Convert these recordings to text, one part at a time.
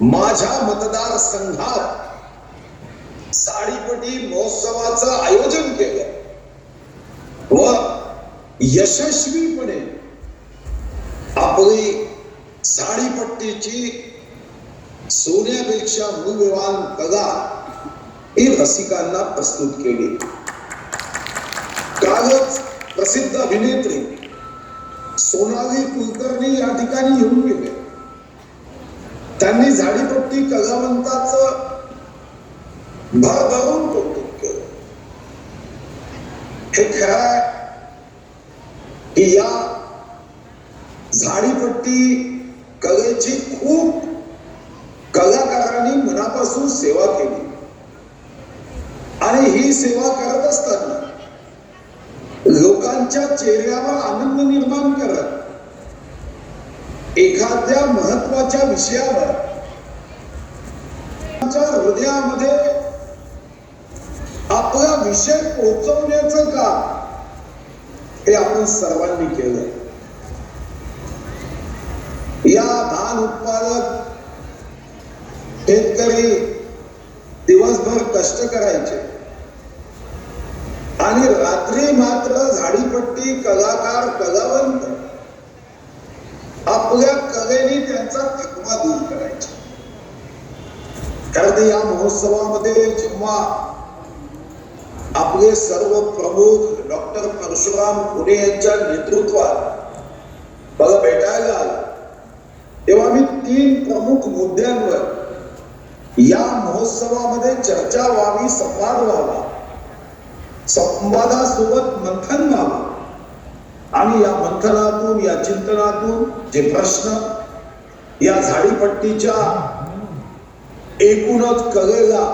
माझ्या मतदार संघात साडीपटी महोत्सवाचं आयोजन केलं. व यशस्वीपणे आपली साडीपट्टीची सोन्यापेक्षा मूल्यवान कदा ही रसिकांना प्रस्तुत केली. कालच प्रसिद्ध अभिनेत्री सोनाली कुलकर्णी या ठिकाणी येऊन गेले. त्यांनी झाडीपट्टी कलावंताचं भरभरून कौतुक केलं. हे खरं आहे की या झाडीपट्टी कलेची खूप कलाकारांनी मनापासून सेवा केली. आणि ही सेवा करत असताना लोकांच्या चेहऱ्यावर आनंद निर्माण करत एखाद्या महत्त्वाच्या विषयावर हृदयामध्ये आपला विषय पोहोचवण्याचं काम हे आपण सर्वांनी केलं. या धान उत्पादक शेतकरी दिवसभर कष्ट करायचे. आणि रात्री मात्र झाडीपट्टी कलाकार कलावंत आपल्या कलेने त्यांचा थकवा दूर करायचा. कारण ते या महोत्सवामध्ये जेव्हा आपले सर्व प्रमुख डॉक्टर परशुराम पुणे यांच्या नेतृत्वात मला भेटायला आलं तेव्हा मी तीन प्रमुख मुद्द्यांवर या महोत्सवामध्ये चर्चा व्हावी संवाद व्हावा संवादासोबत मंथन व्हावं. आणि या मंथनातून या चिंतनातून जे प्रश्न या झाडीपट्टीच्या एकूणच कलेला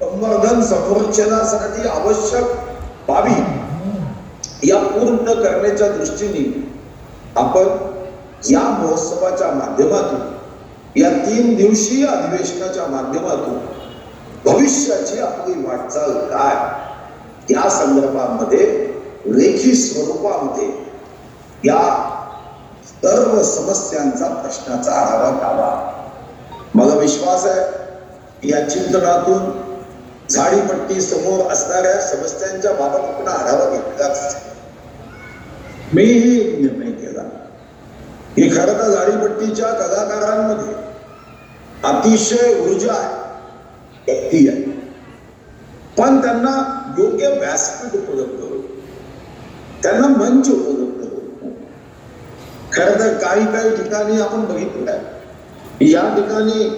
संवर्धन संरक्षणासाठी आवश्यक बाबी या पूर्ण करण्याच्या दृष्टीने आपण या महोत्सवाच्या माध्यमातून या तीन दिवसीय अधिवेशनाच्या माध्यमातून भविष्याची आपली वाटचाल काय या संदर्भामध्ये रेखी स्वरूपामध्ये या सर्व समस्यांचा प्रश्नाचा आढावा घ्यावा. मला विश्वास आहे या चिंतनातून झाडीपट्टी समोर असणाऱ्या समस्यांच्या बाबत आपण आढावा घेतलाच मीही एक निर्णय केला. की खरं तर झाडीपट्टीच्या कलाकारांमध्ये अतिशय ऊर्जा आहे शक्ती आहे. पण त्यांना योग्य व्यासपीठ उपलब्ध त्यांना मंच उपलब्ध खर खरं तर काही काही ठिकाणी आपण बघितलं आहे या ठिकाणी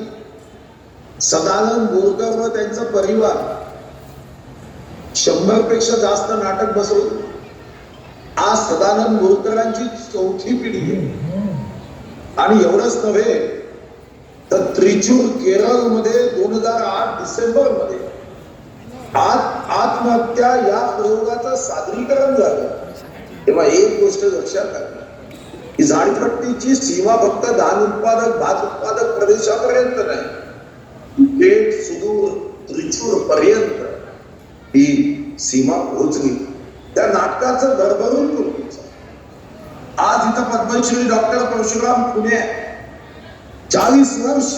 सदानंद बोरकर व त्यांचा परिवार शंभरपेक्षा जास्त नाटक बसवलं आज सदानंद बोरकरांची चौथी पिढी आहे. आणि एवढंच नव्हे तर त्रिचूर केरळमध्ये दोन हजार आठ डिसेंबरमध्ये आत आत्महत्या या प्रयोगाचं सादरीकरण झालं. तेव्हा एक गोष्ट लक्षात आली की झाडपट्टीची सीमा फक्त धान उत्पादक भात उत्पादक प्रदेशापर्यंत नाही. थेट सुदूर त्रिचूर पर्यंत ही सीमा पोहोचली. त्या नाटकाचं भरभरून आज इथं पद्मश्री डॉक्टर परशुराम पुणे चाळीस वर्ष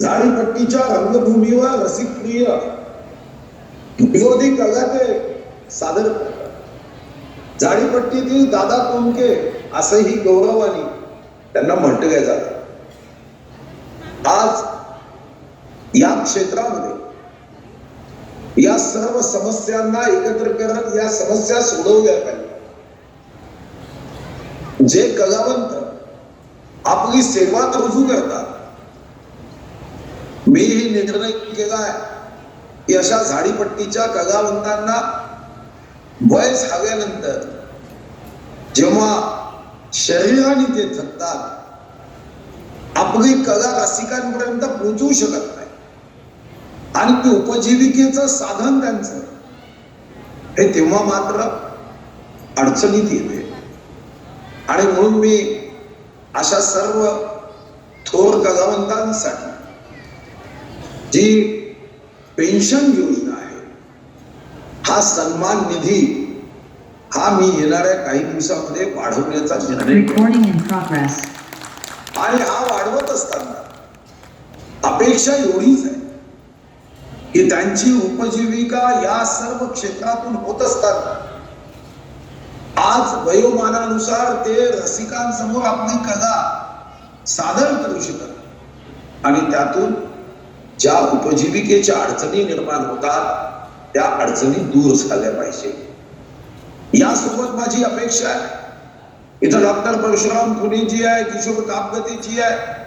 झाडीपट्टीच्या रंगभूमीवर रसिकप्रिय विरोधी कला सादर करतात. झाडीपट्टीतील दादा कोंडके असंही गौरवानी त्यांना म्हटलं जात. आज या क्षेत्रामध्ये या सर्व समस्यांना एकत्र करत या समस्या सोडवल्या पाहिजे जे कलावंत आपली सेवा रुजू करतात. मी ही निर्णय आहे की अशा झाडीपट्टीच्या कलावंतांना वय सहाव्यानंतर जेव्हा शरीराने ते थकतात आपली कला रसिकांपर्यंत पोहोचू शकत नाही. आणि ते उपजीविकेचं साधन त्यांचं. हे तेव्हा मात्र अडचणीत येते. आणि म्हणून मी अशा सर्व थोर कलावंतांसाठी जी पेन्शन योजना हा सन्मान निधी हा मी येणाऱ्या काही दिवसामध्ये वाढवण्याचा निर्णय. आणि हा वाढवत असताना अपेक्षा एवढीच आहे की त्यांची उपजीविका या सर्व क्षेत्रातून होत असताना आज वयोमानानुसार ते रसिकांसमोर आपली कला सादर करू शकत आणि त्यातून ज्या उपजीविकेच्या अडचणी निर्माण होतात त्या अडचणी दूर झाल्या पाहिजे. यासोबत माझी अपेक्षा आहे. इथं डॉक्टर परशुराम पुणेजी आहे किशोर कामगतीची आहे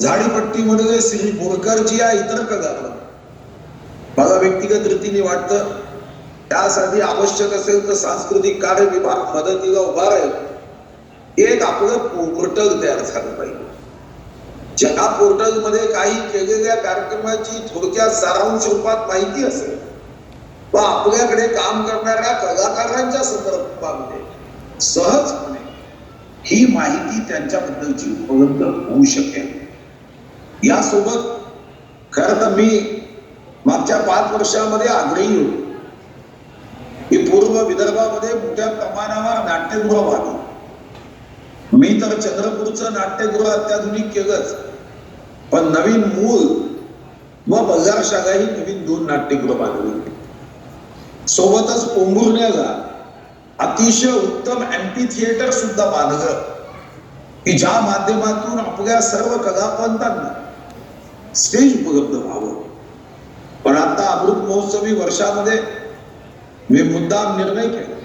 झाडीपट्टीमध्ये श्री बोरकरजी आहे इतर कलाकार मला व्यक्तिगत रीतीने वाटतं त्यासाठी आवश्यक असेल तर सांस्कृतिक कार्य विभाग मदतीला उभा राहील. एक आपलं पोर्टल तयार झालं पाहिजे. ज्या पोर्टलमध्ये काही केलेल्या कार्यक्रमाची थोडक्यात सारांश रूपात माहिती असेल व आपल्याकडे काम करणाऱ्या कलाकारांच्या संदर्भामध्ये सहजपणे ही माहिती त्यांच्याबद्दलची उपलब्ध होऊ शकेल. यासोबत खर तर मी मागच्या पाच वर्षामध्ये आग्रही होतो की पूर्व विदर्भामध्ये मोठ्या प्रमाणावर नाट्यगृह व्हावी मी तर चंद्रपूरचं नाट्यगृह अत्याधुनिक केलंच पण नवीन मूल व बल्लार नवीन दोन नाट्यगृह बांधली. सोबतच पोंभुर्ण्याला अतिशय उत्तम अँटी थिएटर सुद्धा बांधलं. की ज्या माध्यमातून आपल्या सर्व कलावंतांना स्टेज उपलब्ध व्हावं. पण आता अमृत महोत्सवी वर्षामध्ये मी मुद्दाम निर्णय केला.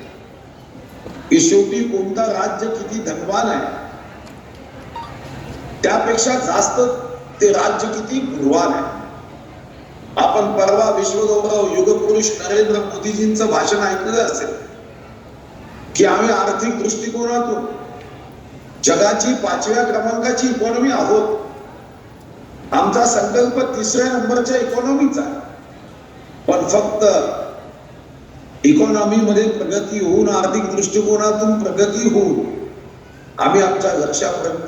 की शेवटी कोणता राज्य किती धनवान आहे? त्यापेक्षा जास्त ते राज्य किती गुणवान आहे? आपण परवा विश्वगौरव युगपुरुष नरेंद्र मोदीजींचं भाषण ऐकलेलं असेल की आम्ही आर्थिक दृष्टिकोनातून जगाची पाचव्या क्रमांकाची इकॉनॉमी आहोत. आमचा संकल्प तिसऱ्या नंबरच्या इकॉनॉमीचा पण फक्त इकॉनॉमी मध्ये प्रगती होऊन आर्थिक दृष्टिकोनातून प्रगती होऊन आम्ही आमच्या लक्ष्यापर्यंत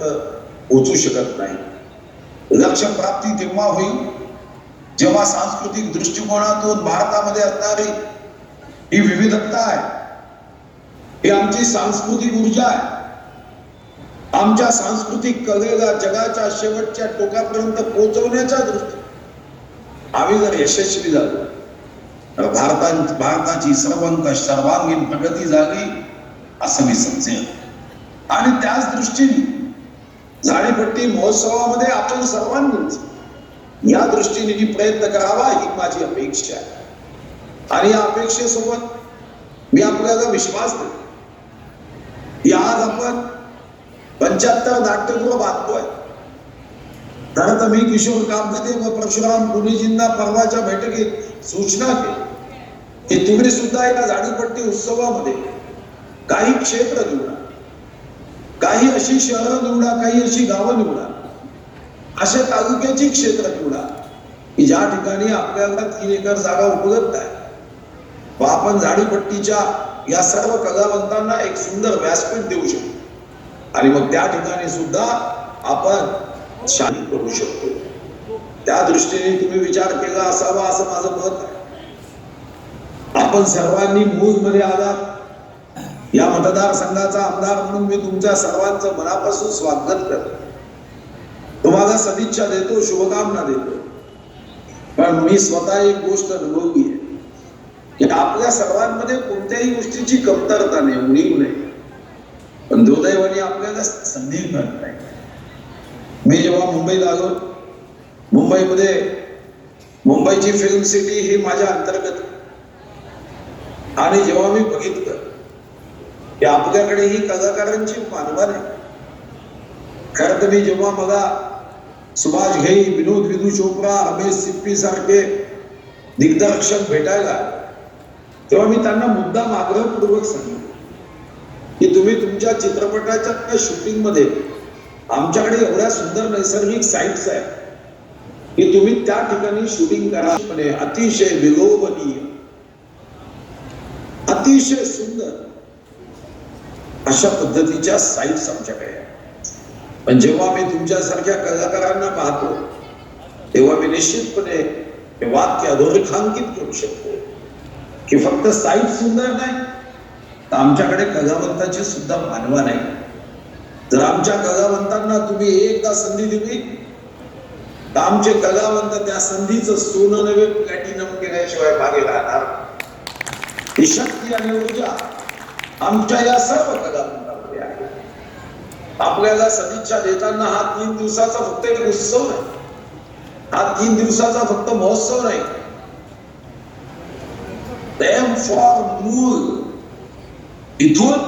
पोहोचू शकत नाही. लक्ष प्राप्ती तेव्हा होईल जेव्हा सांस्कृतिक दृष्टिकोनातून भारतामध्ये असणारी ही विविधता आहे ही आमची सांस्कृतिक ऊर्जा आहे. आमच्या सांस्कृतिक कलेला जगाच्या शेवटच्या टोकापर्यंत पोहोचवण्याच्या दृष्टी आम्ही जर यशस्वी झालो तर भारता भारताची सर्वांक सर्वांगीण प्रगती झाली असं मी समजेल आणि त्याच दृष्टीने झाडीपट्टी महोत्सवामध्ये आपण सर्वांनीच या दृष्टीने मी प्रयत्न करावा ही माझी अपेक्षा आहे. आणि या अपेक्षेसोबत मी आपल्याला विश्वास देतो. की आज आपण पंच्याहत्तर नाट्यगृह बांधतोय. खरं तर मी किशोर कामदे व परशुराम गुरुजींना परवाच्या बैठकीत सूचना केली. की तुम्ही सुद्धा एका झाडीपट्टी उत्सवामध्ये काही क्षेत्र निवडा. काही अशी शहरं निवडा काही अशी गावं निवडा. अशा तालुक्याची क्षेत्र निवडा. की ज्या ठिकाणी आपल्याला तीन एकर जागा उपलब्ध आहे. व आपण झाडीपट्टीच्या या सर्व कलावंतांना एक सुंदर व्यासपीठ देऊ शकतो. आणि मग त्या ठिकाणी सुद्धा आपण शाही करू शकतो. त्या दृष्टीने तुम्ही विचार केला असावा असं माझं मत आहे. आपण सर्वांनी मूळमध्ये आलात. या मतदारसंघाचा आमदार म्हणून मी तुमच्या सर्वांचं मनापासून स्वागत करतो. तुम्हाला सदिच्छा देतो शुभकामना देतो. पण मी स्वतः एक गोष्ट अनुभवली आहे की आपल्या सर्वांमध्ये कोणत्याही गोष्टीची कमतरता नाही उणीव नाही. पण दुर्दैवाने आपल्याला संधी मिळत नाही. मी जेव्हा मुंबईला आलो मुंबईमध्ये मुंबईची फिल्म सिटी ही माझ्या अंतर्गत आणि जेव्हा मी बघितलं की आपल्याकडे ही कलाकारांची मानवा नाही खरं तर मी जेव्हा मला सुभाष घे विनोद विदू चोप्रा रमेश सिप्पी सारखे दिग्दर्शक भेटायला तेव्हा मी त्यांना मुद्दाम आग्रहपूर्वक सांगितलं की तुम्ही तुमच्या चित्रपटाच्या शूटिंगमध्ये आमच्याकडे एवढ्या सुंदर नैसर्गिक साईट्स आहेत की तुम्ही त्या ठिकाणी शूटिंग करा. म्हणे अतिशय विलोभनीय अतिशय सुंदर अशा पद्धतीच्या साईट्स आमच्याकडे आहेत. पण जेव्हा मी तुमच्यासारख्या कलाकारांना पाहतो तेव्हा मी निश्चितपणे हे वाक्य अधोरेखांकित करू शकतो. की फक्त साईट सुंदर नाही तर आमच्याकडे कलावंताची सुद्धा मानवा नाही. जर आमच्या कलावंतांना तुम्ही एकदा संधी दिली तर आमचे कलावंत त्या संधीचं सोनं नव्हे प्लॅटिनम केल्याशिवाय मागे राहणार. ही शक्ती आणि ऊर्जा आमच्या या सर्व कलावंत आपल्याला सदिच्छा देताना हा तीन दिवसाचा फक्त एक उत्सव नाही. हा तीन दिवसाचा फक्त महोत्सव नाही. एम फॉर मूल. इथून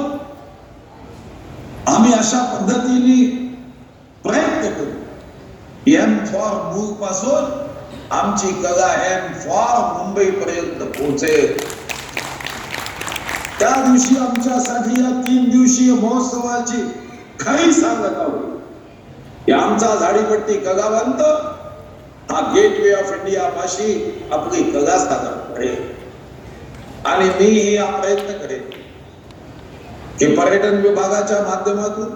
आम्ही अशा पद्धतीने प्रयत्न करू. एम फॉर मूल पासून आमची कला एम फॉर मुंबई पर्यंत पोहोचेल. त्या दिवशी आमच्यासाठी या तीन दिवसीय महोत्सवाची खरी सांगता आहोत आमचा झाडीपट्टी कलावंत हा गेट वे ऑफ इंडिया पाशी आपली कगा सादर करेल आणि मी हे हा प्रयत्न करेन की पर्यटन विभागाच्या माध्यमातून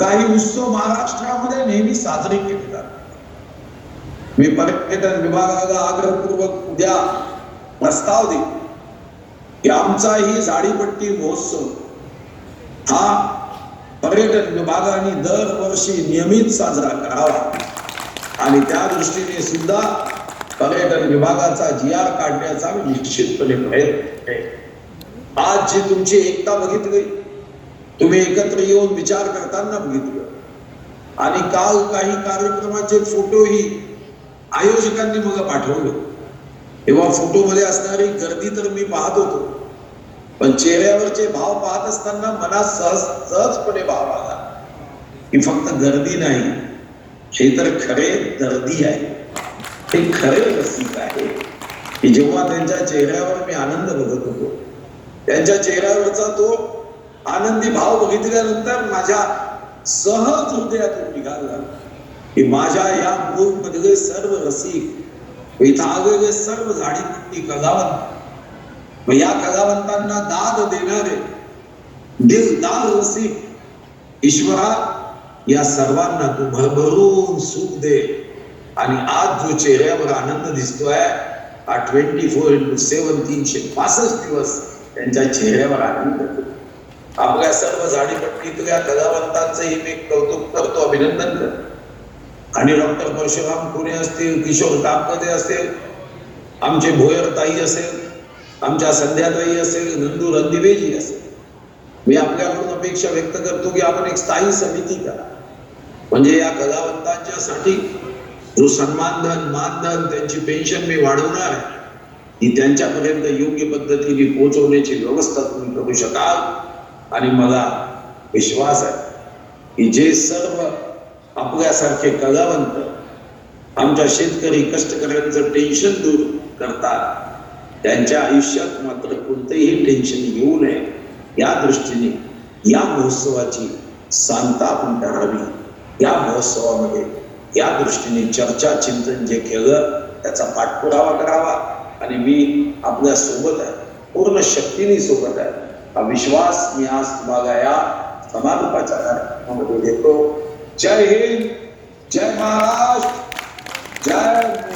काही उत्सव महाराष्ट्रामध्ये नेहमी साजरे केले जातात. मी पर्यटन विभागाला आग्रहपूर्वक उद्या प्रस्ताव देईन की आमचाही झाडीपट्टी महोत्सव हा पर्यटन विभागाने दरवर्षी नियमित साजरा करावा. आणि त्या दृष्टीने सुद्धा पर्यटन विभागाचा जी आर काढण्याचा निश्चितपणे प्रयत्न आज जी तुमची एकता बघितली तुम्ही एकत्र येऊन विचार करताना बघितलं. आणि काल काही कार्यक्रमाचे फोटोही आयोजकांनी मला पाठवले. तेव्हा फोटोमध्ये असणारी गर्दी तर मी पाहत होतो. पण चेहऱ्यावरचे भाव पाहत असताना मनात सहज सहजपणे भाव आला. की फक्त गर्दी नाही हे तर खरे दर्दी आहे. हे खरे रसिक आहे. की जेव्हा त्यांच्या चेहऱ्यावर मी आनंद बघत होतो त्यांच्या चेहऱ्यावरचा तो आनंदी भाव बघितल्यानंतर माझ्या सहज हृदयातून निघाला की माझ्या या मूळ मधले सर्व रसिक इथं आलेले सर्व झाडी कलावंत मग या कलावंतांना दाद देणारे दिलदार रसिक ईश्वरा या सर्वांना तू भरभरून सुख दे. आणि आज जो चेहऱ्यावर आनंद दिसतोय हा ट्वेंटी फोर इंटू सेवन तीनशे पासष्ट दिवस त्यांच्या चेहऱ्यावर आनंद आपल्या सर्व झाडीपट्टीतल्या कलावंतांचंही मी कौतुक करतो अभिनंदन करतो. आणि डॉक्टर परशुराम खुणे असतील किशोर कापकदे असतील आमचे भोयर ताई असेल आमच्या संध्याताई असेल नंदू रणदिवेजी असेल. मी आपल्याकडून अपेक्षा व्यक्त करतो की आपण एक स्थायी समिती करा. म्हणजे या कलावंतांच्या साठी जो सन्मानधन मानधन त्यांची पेन्शन मी वाढवणार आहे ती त्यांच्यापर्यंत योग्य पद्धतीने पोहोचवण्याची व्यवस्था तुम्ही करू शकाल. आणि मला विश्वास आहे की जे सर्व आपल्यासारखे कलावंत आमच्या शेतकरी कष्टकऱ्यांचं टेन्शन दूर करतात त्यांच्या आयुष्यात मात्र कोणतंही टेन्शन येऊ नये. या दृष्टीने या महोत्सवाची सांगता आपण करावी. या महोत्सवामध्ये या दृष्टीने चर्चा चिंतन जे केलं त्याचा पाठपुरावा करावा. आणि मी आपल्यासोबत आहे पूर्ण शक्तीने सोबत आहे. हा विश्वास मी आज तुम्हाला या समारोपाच्या कार्यक्रमामध्ये देतो. जय हिंद जय महाराष्ट्र जय